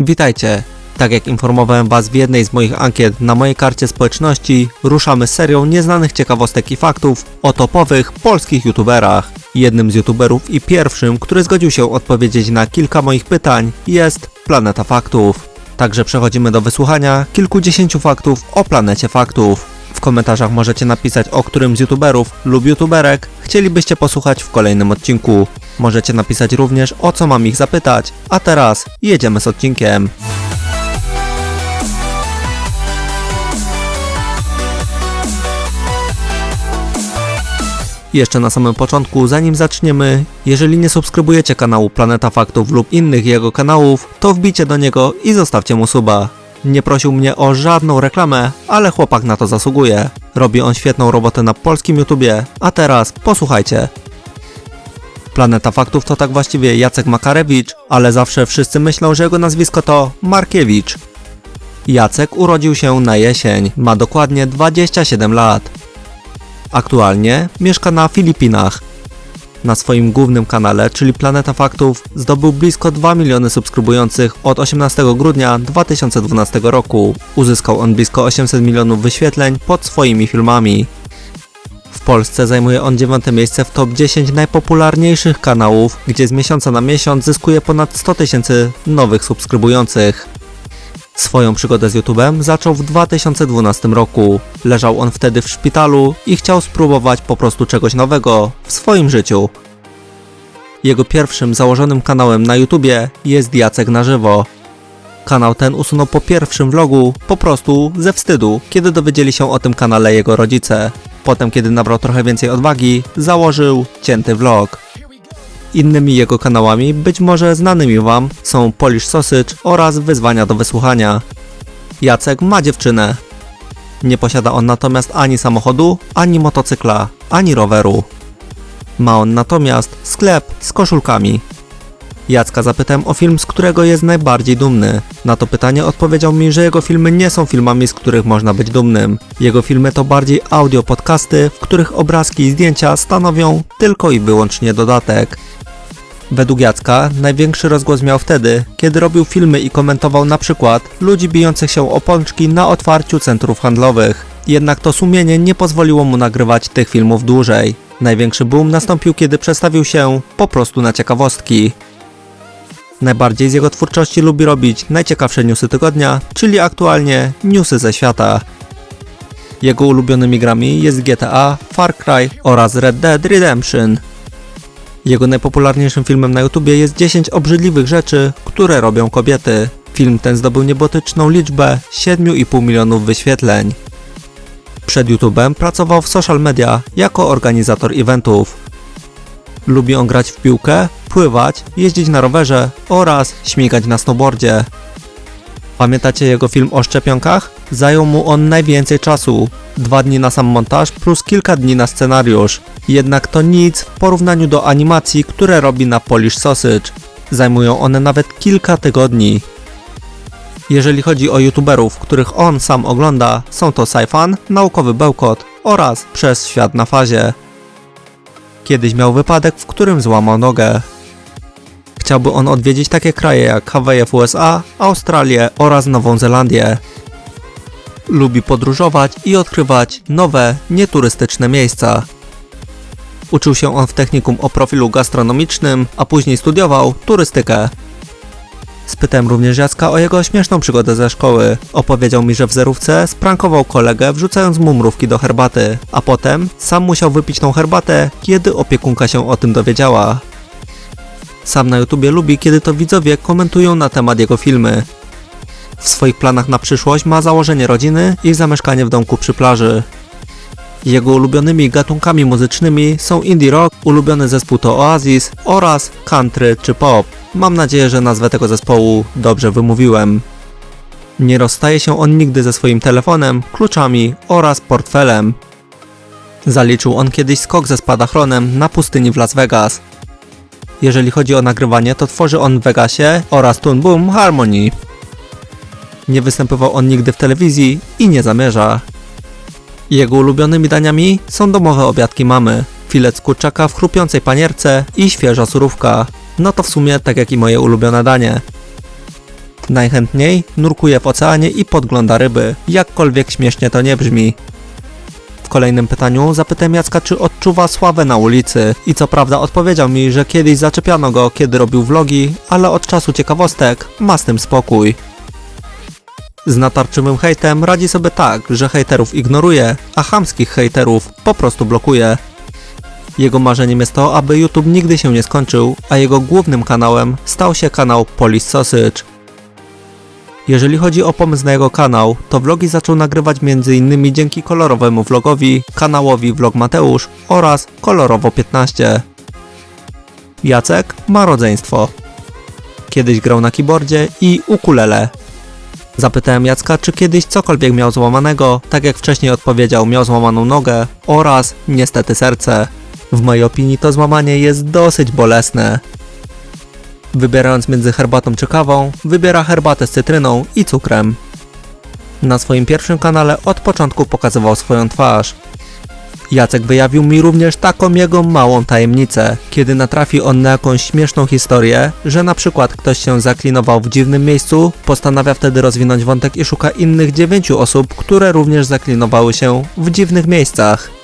Witajcie. Tak jak informowałem Was w jednej z moich ankiet na mojej karcie społeczności, ruszamy serią nieznanych ciekawostek i faktów o topowych polskich youtuberach. Jednym z youtuberów i pierwszym, który zgodził się odpowiedzieć na kilka moich pytań jest Planeta Faktów. Także przechodzimy do wysłuchania kilkudziesięciu faktów o planecie faktów. W komentarzach możecie napisać o którym z youtuberów lub youtuberek chcielibyście posłuchać w kolejnym odcinku. Możecie napisać również o co mam ich zapytać, a teraz jedziemy z odcinkiem. Jeszcze na samym początku, zanim zaczniemy, jeżeli nie subskrybujecie kanału Planeta Faktów lub innych jego kanałów, to wbicie do niego i zostawcie mu suba. Nie prosił mnie o żadną reklamę, ale chłopak na to zasługuje. Robi on świetną robotę na polskim YouTubie, a teraz posłuchajcie. Planeta Faktów to tak właściwie Jacek Makarewicz, ale zawsze wszyscy myślą, że jego nazwisko to Markiewicz. Jacek urodził się na jesień, ma dokładnie 27 lat. Aktualnie mieszka na Filipinach. Na swoim głównym kanale, czyli Planeta Faktów, zdobył blisko 2 miliony subskrybujących od 18 grudnia 2012 roku. Uzyskał on blisko 800 milionów wyświetleń pod swoimi filmami. W Polsce zajmuje on dziewiąte miejsce w top 10 najpopularniejszych kanałów, gdzie z miesiąca na miesiąc zyskuje ponad 100 tysięcy nowych subskrybujących. Swoją przygodę z YouTubem zaczął w 2012 roku. Leżał on wtedy w szpitalu i chciał spróbować po prostu czegoś nowego w swoim życiu. Jego pierwszym założonym kanałem na YouTubie jest Jacek na żywo. Kanał ten usunął po pierwszym vlogu po prostu ze wstydu, kiedy dowiedzieli się o tym kanale jego rodzice. Potem, kiedy nabrał trochę więcej odwagi, założył cięty vlog. Innymi jego kanałami, być może znanymi Wam, są Polish Sausage oraz Wyzwania do wysłuchania. Jacek ma dziewczynę. Nie posiada on natomiast ani samochodu, ani motocykla, ani roweru. Ma on natomiast sklep z koszulkami. Jacka zapytałem o film, z którego jest najbardziej dumny. Na to pytanie odpowiedział mi, że jego filmy nie są filmami, z których można być dumnym. Jego filmy to bardziej audio podcasty, w których obrazki i zdjęcia stanowią tylko i wyłącznie dodatek. Według Jacka największy rozgłos miał wtedy, kiedy robił filmy i komentował na przykład ludzi bijących się o pączki na otwarciu centrów handlowych. Jednak to sumienie nie pozwoliło mu nagrywać tych filmów dłużej. Największy boom nastąpił, kiedy przestawił się po prostu na ciekawostki. Najbardziej z jego twórczości lubi robić najciekawsze newsy tygodnia, czyli aktualnie newsy ze świata. Jego ulubionymi grami jest GTA, Far Cry oraz Red Dead Redemption. Jego najpopularniejszym filmem na YouTubie jest 10 obrzydliwych rzeczy, które robią kobiety. Film ten zdobył niebotyczną liczbę 7,5 milionów wyświetleń. Przed YouTubem pracował w social media jako organizator eventów. Lubi on grać w piłkę, pływać, jeździć na rowerze oraz śmigać na snowboardzie. Pamiętacie jego film o szczepionkach? Zajął mu on najwięcej czasu. Dwa dni na sam montaż plus kilka dni na scenariusz. Jednak to nic w porównaniu do animacji, które robi na Polish Sausage. Zajmują one nawet kilka tygodni. Jeżeli chodzi o youtuberów, których on sam ogląda, są to Saifan, Naukowy Bełkot oraz Przez Świat na Fazie. Kiedyś miał wypadek, w którym złamał nogę. Chciałby on odwiedzić takie kraje jak Hawaje w USA, Australię oraz Nową Zelandię. Lubi podróżować i odkrywać nowe, nieturystyczne miejsca. Uczył się on w technikum o profilu gastronomicznym, a później studiował turystykę. Spytałem również Jacka o jego śmieszną przygodę ze szkoły. Opowiedział mi, że w zerówce sprankował kolegę wrzucając mu mrówki do herbaty, a potem sam musiał wypić tą herbatę, kiedy opiekunka się o tym dowiedziała. Sam na YouTubie lubi, kiedy to widzowie komentują na temat jego filmy. W swoich planach na przyszłość ma założenie rodziny i zamieszkanie w domku przy plaży. Jego ulubionymi gatunkami muzycznymi są indie rock, ulubiony zespół to Oasis oraz country czy pop. Mam nadzieję, że nazwę tego zespołu dobrze wymówiłem. Nie rozstaje się on nigdy ze swoim telefonem, kluczami oraz portfelem. Zaliczył on kiedyś skok ze spadochronem na pustyni w Las Vegas. Jeżeli chodzi o nagrywanie, to tworzy on w Vegasie oraz Toon Boom Harmony. Nie występował on nigdy w telewizji i nie zamierza. Jego ulubionymi daniami są domowe obiadki mamy, filet kurczaka w chrupiącej panierce i świeża surówka. No to w sumie tak jak i moje ulubione danie. Najchętniej nurkuje w oceanie i podgląda ryby, jakkolwiek śmiesznie to nie brzmi. Kolejnym pytaniu zapytałem Jacka, czy odczuwa sławę na ulicy i co prawda odpowiedział mi, że kiedyś zaczepiano go, kiedy robił vlogi, ale od czasu ciekawostek ma z tym spokój. Z natarczywym hejtem radzi sobie tak, że hejterów ignoruje, a chamskich hejterów po prostu blokuje. Jego marzeniem jest to, aby YouTube nigdy się nie skończył, a jego głównym kanałem stał się kanał Polish Sausage. Jeżeli chodzi o pomysł na jego kanał, to vlogi zaczął nagrywać m.in. dzięki kolorowemu vlogowi, kanałowi Vlog Mateusz oraz Kolorowo 15. Jacek ma rodzeństwo. Kiedyś grał na keyboardzie i ukulele. Zapytałem Jacka, czy kiedyś cokolwiek miał złamanego, tak jak wcześniej odpowiedział, miał złamaną nogę oraz niestety serce. W mojej opinii to złamanie jest dosyć bolesne. Wybierając między herbatą czy kawą, wybiera herbatę z cytryną i cukrem. Na swoim pierwszym kanale od początku pokazywał swoją twarz. Jacek wyjawił mi również taką jego małą tajemnicę, kiedy natrafi on na jakąś śmieszną historię, że na przykład ktoś się zaklinował w dziwnym miejscu, postanawia wtedy rozwinąć wątek i szuka innych dziewięciu osób, które również zaklinowały się w dziwnych miejscach.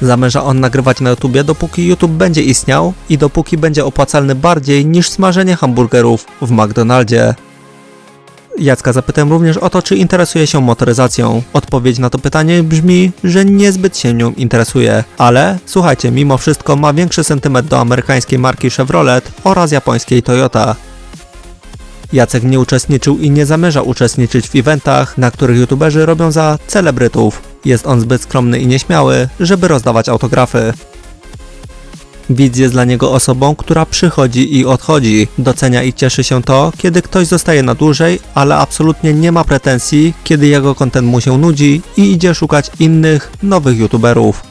Zamierza on nagrywać na YouTubie dopóki YouTube będzie istniał i dopóki będzie opłacalny bardziej niż smażenie hamburgerów w McDonaldzie. Jacka zapytałem również o to, czy interesuje się motoryzacją. Odpowiedź na to pytanie brzmi, że niezbyt się nią interesuje, ale słuchajcie, mimo wszystko ma większy sentyment do amerykańskiej marki Chevrolet oraz japońskiej Toyota. Jacek nie uczestniczył i nie zamierza uczestniczyć w eventach, na których youtuberzy robią za celebrytów. Jest on zbyt skromny i nieśmiały, żeby rozdawać autografy. Widz jest dla niego osobą, która przychodzi i odchodzi. Docenia i cieszy się to, kiedy ktoś zostaje na dłużej, ale absolutnie nie ma pretensji, kiedy jego content mu się nudzi i idzie szukać innych, nowych youtuberów.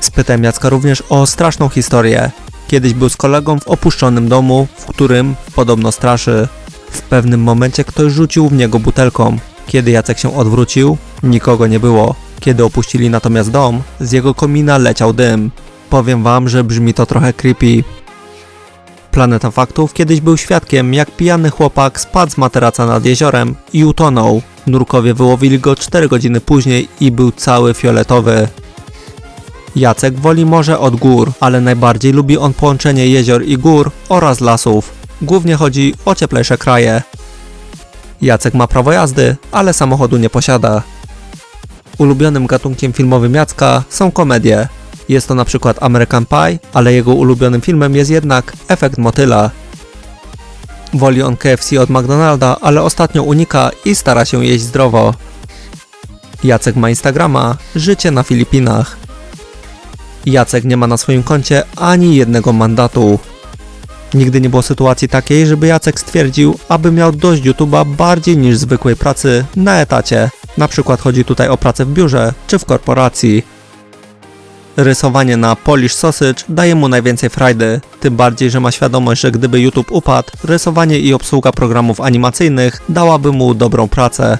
Spytałem Jacka również o straszną historię. Kiedyś był z kolegą w opuszczonym domu, w którym podobno straszy. W pewnym momencie ktoś rzucił w niego butelką. Kiedy Jacek się odwrócił, nikogo nie było. Kiedy opuścili natomiast dom, z jego komina leciał dym. Powiem wam, że brzmi to trochę creepy. Planeta Faktów kiedyś był świadkiem, jak pijany chłopak spadł z materaca nad jeziorem i utonął. Nurkowie wyłowili go 4 godziny później i był cały fioletowy. Jacek woli morze od gór, ale najbardziej lubi on połączenie jezior i gór oraz lasów. Głównie chodzi o cieplejsze kraje. Jacek ma prawo jazdy, ale samochodu nie posiada. Ulubionym gatunkiem filmowym Jacka są komedie. Jest to na przykład American Pie, ale jego ulubionym filmem jest jednak Efekt Motyla. Woli on KFC od McDonalda, ale ostatnio unika i stara się jeść zdrowo. Jacek ma Instagrama, życie na Filipinach. Jacek nie ma na swoim koncie ani jednego mandatu. Nigdy nie było sytuacji takiej, żeby Jacek stwierdził, aby miał dość YouTube'a bardziej niż zwykłej pracy na etacie. Na przykład chodzi tutaj o pracę w biurze czy w korporacji. Rysowanie na Polish Sausage daje mu najwięcej frajdy, tym bardziej, że ma świadomość, że gdyby YouTube upadł, rysowanie i obsługa programów animacyjnych dałaby mu dobrą pracę.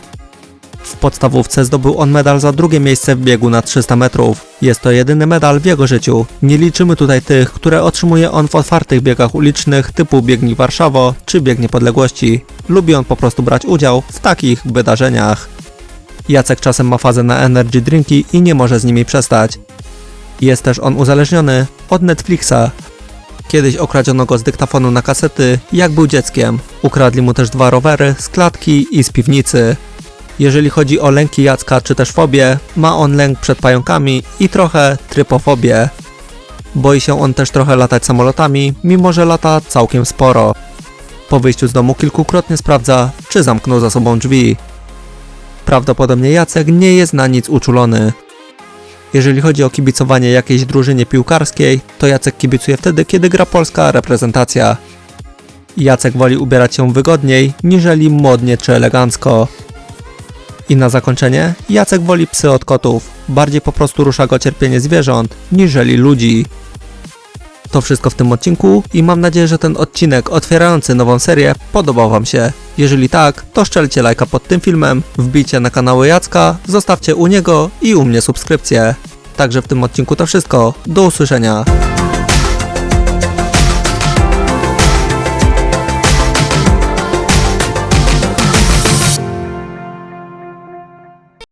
W podstawówce zdobył on medal za drugie miejsce w biegu na 300 metrów. Jest to jedyny medal w jego życiu. Nie liczymy tutaj tych, które otrzymuje on w otwartych biegach ulicznych typu Biegnij Warszawo czy Bieg Niepodległości. Lubi on po prostu brać udział w takich wydarzeniach. Jacek czasem ma fazę na energy drinki i nie może z nimi przestać. Jest też on uzależniony od Netflixa. Kiedyś okradziono go z dyktafonu na kasety, jak był dzieckiem. Ukradli mu też dwa rowery z klatki i z piwnicy. Jeżeli chodzi o lęki Jacka czy też fobię, ma on lęk przed pająkami i trochę trypofobię. Boi się on też trochę latać samolotami, mimo że lata całkiem sporo. Po wyjściu z domu kilkukrotnie sprawdza, czy zamknął za sobą drzwi. Prawdopodobnie Jacek nie jest na nic uczulony. Jeżeli chodzi o kibicowanie jakiejś drużynie piłkarskiej, to Jacek kibicuje wtedy, kiedy gra polska reprezentacja. Jacek woli ubierać się wygodniej, niżeli modnie czy elegancko. I na zakończenie, Jacek woli psy od kotów. Bardziej po prostu rusza go cierpienie zwierząt, niżeli ludzi. To wszystko w tym odcinku i mam nadzieję, że ten odcinek otwierający nową serię podobał Wam się. Jeżeli tak, to szczelcie lajka pod tym filmem, wbijcie na kanały Jacka, zostawcie u niego i u mnie subskrypcję. Także w tym odcinku to wszystko. Do usłyszenia.